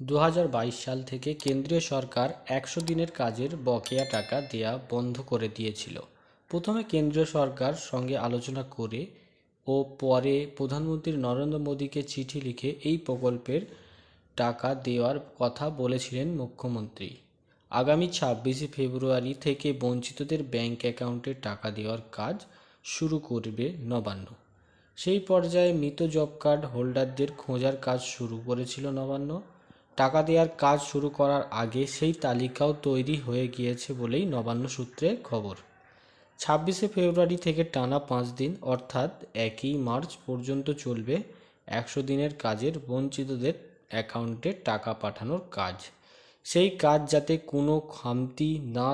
দু হাজার বাইশ সাল থেকে কেন্দ্রীয় সরকার একশো দিনের কাজের বকেয়া টাকা দেয়া বন্ধ করে দিয়েছিল। প্রথমে কেন্দ্রীয় সরকার সঙ্গে আলোচনা করে ও পরে প্রধানমন্ত্রী নরেন্দ্র মোদীকে চিঠি লিখে এই প্রকল্পের টাকা দেওয়ার কথা বলেছিলেন মুখ্যমন্ত্রী। আগামী ছাব্বিশে ফেব্রুয়ারি থেকে বঞ্চিতদের ব্যাংক অ্যাকাউন্টে টাকা দেওয়ার কাজ শুরু করবে নবান্ন। সেই পর্যায়ে মৃত জব কার্ড হোল্ডারদের খোঁজার কাজ শুরু করেছিল নবান্ন। টাকা দেওয়ার কাজ শুরু করার আগে সেই তালিকাও তৈরি হয়ে গিয়েছে বলেই নবান্ন সূত্রে খবর। ছাব্বিশে ফেব্রুয়ারি থেকে টানা পাঁচ দিন, অর্থাৎ একই মার্চ পর্যন্ত চলবে একশো দিনের কাজের বঞ্চিতদের অ্যাকাউন্টে টাকা পাঠানোর কাজ। সেই কাজ যাতে কোনো খামতি না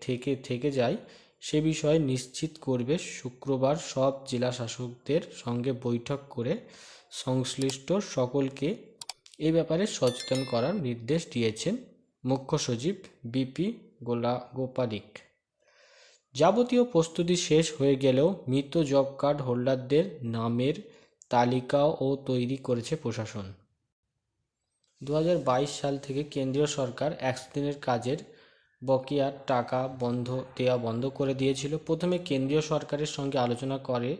থেকে থেকে যায়, সে বিষয়ে নিশ্চিত করবে শুক্রবার সব জেলা শাসকদের সঙ্গে বৈঠক করে সংশ্লিষ্ট সকলকে এ ব্যাপারে সচেতন করার নির্দেশ দিয়েছেন মুখ্য সচিব বিপি গোলা গোপালিক। যাবতীয় প্রস্তুতি শেষ হয়ে গেলেও মৃত জব কার্ড হোল্ডারদের নামের তালিকাও তৈরি করেছে প্রশাসন। দু হাজার বাইশ সাল থেকে কেন্দ্রীয় সরকার একশো কাজের বকেয়ার টাকা বন্ধ, দেওয়া বন্ধ করে দিয়েছিল। প্রথমে কেন্দ্রীয় সরকারের সঙ্গে আলোচনা করে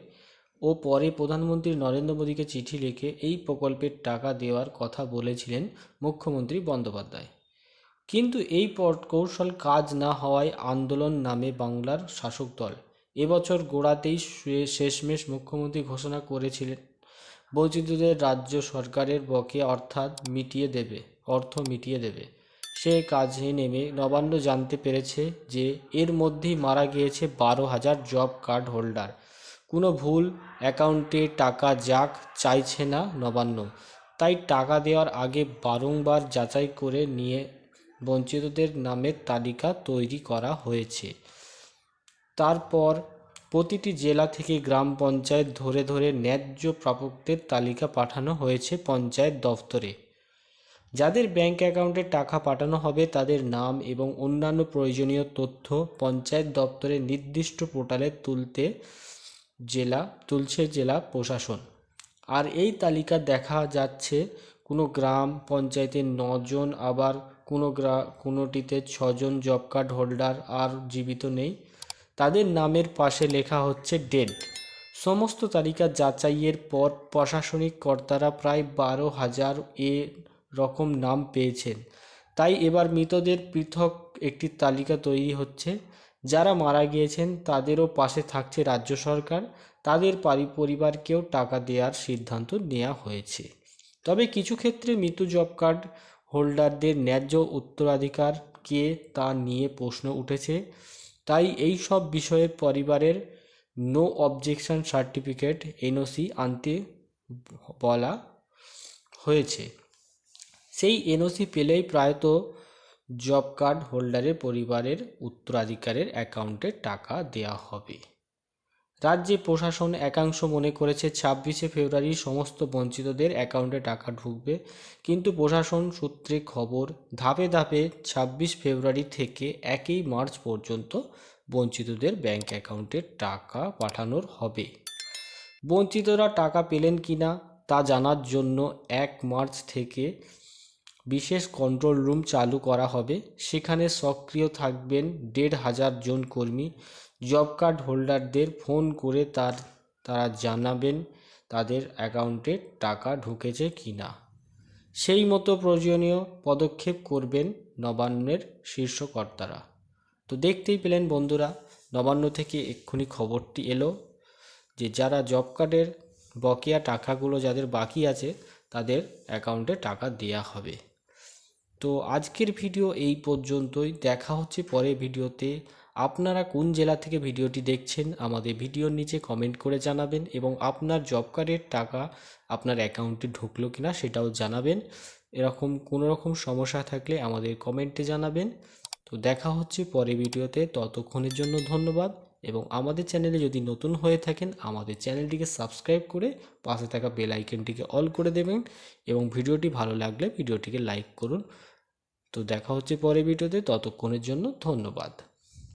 ও পরে প্রধানমন্ত্রী নরেন্দ্র মোদীকে চিঠি লিখে এই প্রকল্পের টাকা দেওয়ার কথা বলেছিলেন মুখ্যমন্ত্রী বন্দ্যোপাধ্যায়। কিন্তু এই কৌশল কাজ না হওয়ায় আন্দোলন নামে বাংলার শাসক দল। এবছর গোড়াতেই শেষমেশ মুখ্যমন্ত্রী ঘোষণা করেছিলেন বঞ্চিতদের রাজ্য সরকারের বকে অর্থাৎ মিটিয়ে দেবে, অর্থ মিটিয়ে দেবে। সে কাজে নেমে নবান্ন জানতে পেরেছে যে এর মধ্যেই মারা গিয়েছে বারো হাজার জব কার্ড হোল্ডার। কোনো ভুল অ্যাকাউন্টে টাকা যাক চাইছে না নবান্ন। তাই টাকা দেওয়ার আগে বারংবার যাচাই করে নিয়ে বঞ্চিতদের নামের তালিকা তৈরি করা হয়েছে। তারপর প্রতিটি জেলা থেকে গ্রাম পঞ্চায়েত ধরে ধরে ন্যায্য প্রাপকদের তালিকা পাঠানো হয়েছে পঞ্চায়েত দফতরে। যাদের ব্যাংক অ্যাকাউন্টে টাকা পাঠানো হবে তাদের নাম এবং অন্যান্য প্রয়োজনীয় তথ্য পঞ্চায়েত দপ্তরের নির্দিষ্ট পোর্টালে তুলতে জেলা তুলছে জেলা প্রশাসন। আর এই তালিকা দেখা যাচ্ছে কোনো গ্রাম পঞ্চায়েতে নজন, আবার কোনো গ্রা, কোনোটিতে ছজন জব কার্ড হোল্ডার আর জীবিত নেই। তাদের নামের পাশে লেখা হচ্ছে ডেড সমস্ত তালিকা যাচাইয়ের পর প্রশাসনিক কর্তারা প্রায় বারো হাজার এ রকম নাম পেয়েছেন। তাই এবার মৃতদের পৃথক একটি তালিকা তৈরি হচ্ছে। যারা মারা গিয়েছেন তাদেরও পাশে থাকছে রাজ্য সরকার। তাদের পারি পরিবারকেও টাকা দেওয়ার সিদ্ধান্ত নেওয়া হয়েছে। তবে কিছু ক্ষেত্রে মৃত জব কার্ড হোল্ডারদের ন্যায্য উত্তরাধিকার কে তা নিয়ে প্রশ্ন উঠেছে। তাই এই সব বিষয়ে পরিবারের নো অবজেকশন সার্টিফিকেট, এনওসি আনতে বলা হয়েছে। সেই এনওসি পেলেই প্রায়ত জব কার্ড হোল্ডারের পরিবারের উত্তরাধিকারের অ্যাকাউন্টে টাকা দেওয়া হবে। রাজ্যে প্রশাসন একাংশ মনে করেছে ছাব্বিশে ফেব্রুয়ারি সমস্ত বঞ্চিতদের অ্যাকাউন্টে টাকা ঢুকবে, কিন্তু প্রশাসন সূত্রে খবর, ধাপে ধাপে ছাব্বিশ ফেব্রুয়ারি থেকে একই মার্চ পর্যন্ত বঞ্চিতদের ব্যাংক অ্যাকাউন্টে টাকা পাঠানোর হবে। বঞ্চিতরা টাকা পেলেন কিনা তা জানার জন্য এক মার্চ থেকে বিশেষ কন্ট্রোল রুম চালু করা হবে। সেখানে সক্রিয় থাকবেন দেড় হাজার জন কর্মী। জব কার্ড হোল্ডারদের ফোন করে তার, তারা জানাবেন তাদের অ্যাকাউন্টে টাকা ঢুকেছে কি না সেই মতো প্রয়োজনীয় পদক্ষেপ করবেন নবান্নের শীর্ষ কর্তারা। তো দেখতেই পেলেন বন্ধুরা, নবান্ন থেকে এক্ষুনি খবরটি এলো যে, যারা জব কার্ডের বকেয়া টাকাগুলো যাদের বাকি আছে, তাদের অ্যাকাউন্টে টাকা দেয়া হবে। তো আজকের ভিডিও এই পর্যন্তই। দেখা হচ্ছে পরের ভিডিওতে। আপনারা কোন জেলা থেকে ভিডিওটি দেখছেন, আমাদের ভিডিওর নিচে কমেন্ট করে জানাবেন এবং আপনার জব কার্ডের টাকা আপনার অ্যাকাউন্টে ঢুকলো কিনা সেটাও জানাবেন। এরকম কোনো রকম সমস্যা থাকলে আমাদের কমেন্টে জানাবেন। তো দেখা হচ্ছে পরের ভিডিওতে। ততক্ষণের জন্য ধন্যবাদ এবং আমাদের চ্যানেলে যদি নতুন হয়ে থাকেন, আমাদের চ্যানেলটিকে সাবস্ক্রাইব করে পাশে থাকা বেল আইকনটিকে অল করে দেবেন এবং ভিডিওটি ভালো লাগলে ভিডিওটিকে লাইক করুন। তো দেখা হচ্ছে পরের ভিডিওতে ততক্ষণের জন্য ধন্যবাদ।